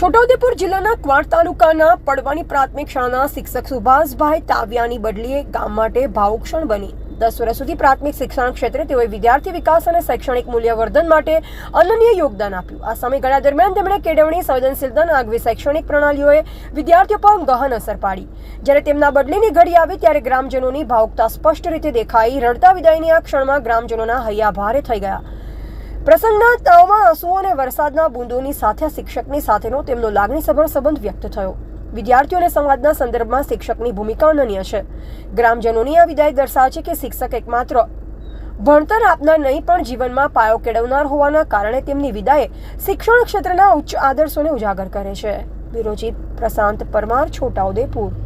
છોટાઉદેપુર જિલ્લાના ક્વાંટ તાલુકાના પડવાની પ્રાથમિક શાળાના શિક્ષક સુભાષભાઈ તાવિયાની બદલીએ ગામ માટે ભાવુક્ષણ બની. દસ વર્ષ સુધી પ્રાથમિક શિક્ષણ ક્ષેત્રે તેઓએ વિદ્યાર્થી વિકાસ અને શૈક્ષણિક મૂલ્યવર્ધન માટે અનન્ય યોગદાન આપ્યું. આ સમયગાળા દરમિયાન તેમણે કેળવણી, સંવેદનશીલતા આગવી શૈક્ષણિક પ્રણાલીઓએ વિદ્યાર્થીઓ પર ગહન અસર પાડી. જ્યારે તેમના બદલીની ઘડી આવી ત્યારે ગ્રામજનોની ભાવુકતા સ્પષ્ટ રીતે દેખાઈ, રડતા વિદાયની આ ક્ષણમાં ગ્રામજનોના હૈયા ભારે થઈ ગયા. પ્રસંગના તાવમાં આંસુઓ અને વરસાદના બૂંદોની સાથે શિક્ષકની સાથેનો તેમનો લાગણીસભર સંબંધ વ્યક્ત થયો. વિદ્યાર્થીઓને સંવાદના સંદર્ભમાં શિક્ષકની ભૂમિકા અનન્ય છે. ગ્રામજનોની આ વિદાય દર્શાવે છે કે શિક્ષક એકમાત્ર ભણતર આપનાર નહીં, પણ જીવનમાં પાયો કેળવનાર હોવાના કારણે તેમની વિદાય શિક્ષણ ક્ષેત્રના ઉચ્ચ આદર્શોને ઉજાગર કરે છે. વિરોચિત પ્રશાંત પરમાર છોટાઉદેપુર